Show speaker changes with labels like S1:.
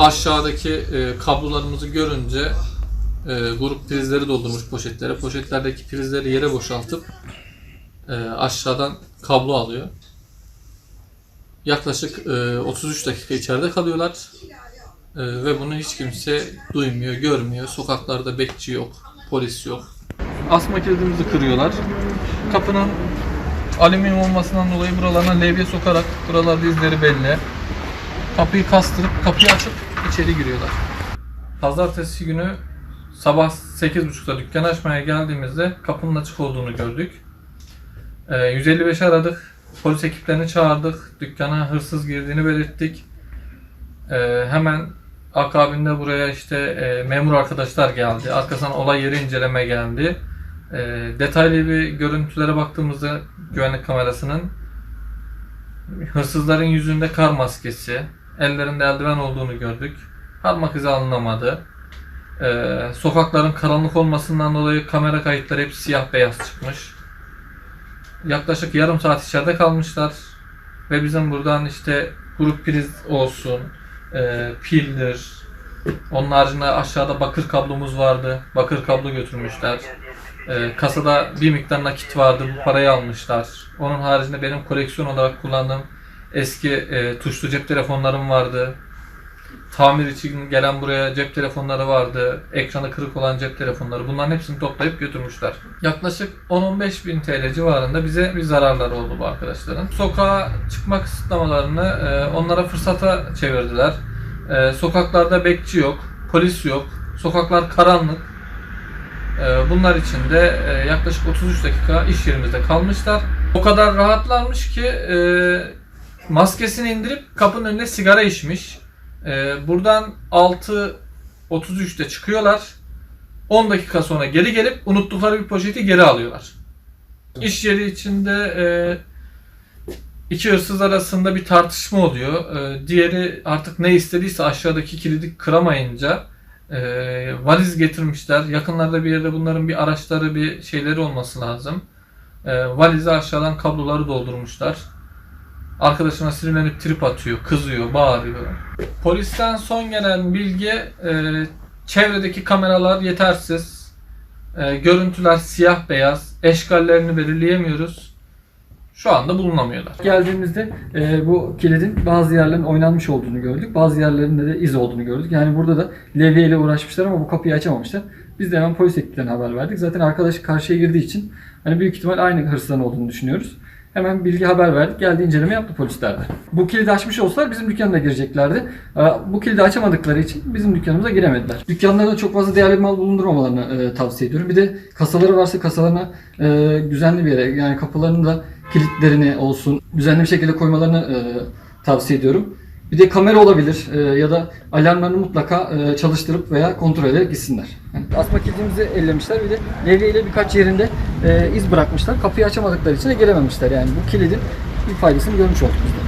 S1: aşağıdaki e, kablolarımızı görünce e, grup prizleri doldurmuş poşetlere. Poşetlerdeki prizleri yere boşaltıp e, aşağıdan kablo alıyor. Yaklaşık e, 33 dakika içeride kalıyorlar. E, ve bunu hiç kimse duymuyor, görmüyor. Sokaklarda bekçi yok, polis yok. Asma kilidimizi kırıyorlar. Kapının alüminyum olmasından dolayı buralarına levye sokarak buralarda izleri belli. Kapıyı kastırıp kapıyı açıp içeri giriyorlar. Pazartesi günü sabah 8.30'da dükkanı açmaya geldiğimizde kapının açık olduğunu gördük. Ee, 155 aradık. Polis ekiplerini çağırdık. Dükkana hırsız girdiğini belirttik. Ee, hemen akabinde buraya işte e, memur arkadaşlar geldi. Arkasından olay yeri inceleme geldi. E, detaylı bir görüntülere baktığımızda güvenlik kamerasının hırsızların yüzünde kar maskesi, ellerinde eldiven olduğunu gördük. Parmak izi alınamadı. E, sokakların karanlık olmasından dolayı kamera kayıtları hep siyah beyaz çıkmış. Yaklaşık yarım saat içeride kalmışlar. Ve bizim buradan işte grup priz olsun, e, pildir, onun haricinde aşağıda bakır kablomuz vardı. Bakır kablo götürmüşler. Ee, kasada bir miktar nakit vardı. Bu parayı almışlar. Onun haricinde benim koleksiyon olarak kullandığım eski e, tuşlu cep telefonlarım vardı. Tamir için gelen buraya cep telefonları vardı. Ekranı kırık olan cep telefonları. Bunların hepsini toplayıp götürmüşler. Yaklaşık 10-15 bin TL civarında bize bir zararları oldu bu arkadaşların. Sokağa çıkma kısıtlamalarını e, onlara fırsata çevirdiler. E, sokaklarda bekçi yok, polis yok. Sokaklar karanlık. Ee, Bunlar için de e, yaklaşık 33 dakika iş yerimizde kalmışlar. O kadar rahatlarmış ki e, maskesini indirip kapının önüne sigara içmiş. E, Buradan 6.33'te çıkıyorlar. 10 dakika sonra geri gelip unuttukları bir poşeti geri alıyorlar. İş yeri içinde e, iki hırsız arasında bir tartışma oluyor. E, Diğeri artık ne istediyse aşağıdaki kilidi kıramayınca e, valiz getirmişler. Yakınlarda bir yerde bunların bir araçları, bir şeyleri olması lazım. E, valize aşağıdan kabloları doldurmuşlar. Arkadaşına sinirlenip trip atıyor, kızıyor, bağırıyor. Polisten son gelen bilgi e, çevredeki kameralar yetersiz. E, görüntüler siyah beyaz. Eşkallerini belirleyemiyoruz. Şu anda bulunamıyorlar.
S2: Geldiğimizde e, bu kilidin bazı yerlerin oynanmış olduğunu gördük. Bazı yerlerinde de iz olduğunu gördük. Yani burada da levye ile uğraşmışlar ama bu kapıyı açamamışlar. Biz de hemen polis ekiplerine haber verdik. Zaten arkadaş karşıya girdiği için hani büyük ihtimal aynı hırsızların olduğunu düşünüyoruz. Hemen bilgi haber verdik. Geldi inceleme yaptı polisler de. Bu kilidi açmış olsalar bizim dükkana da gireceklerdi. E, Bu kilidi açamadıkları için bizim dükkanımıza giremediler. Dükkanlarda çok fazla değerli mal bulundurmamalarını e, tavsiye ediyorum. Bir de kasaları varsa kasalarına e, düzenli bir yere yani kapılarını da kilitlerini olsun düzenli bir şekilde koymalarını e, tavsiye ediyorum. Bir de kamera olabilir e, ya da alarmlarını mutlaka e, çalıştırıp veya kontrol ederek gitsinler. Yani asma kilidimizi ellemişler bir de levye ile birkaç yerinde e, iz bırakmışlar. Kapıyı açamadıkları için de gelememişler. Yani bu kilidin bir faydasını görmüş olduk biz de.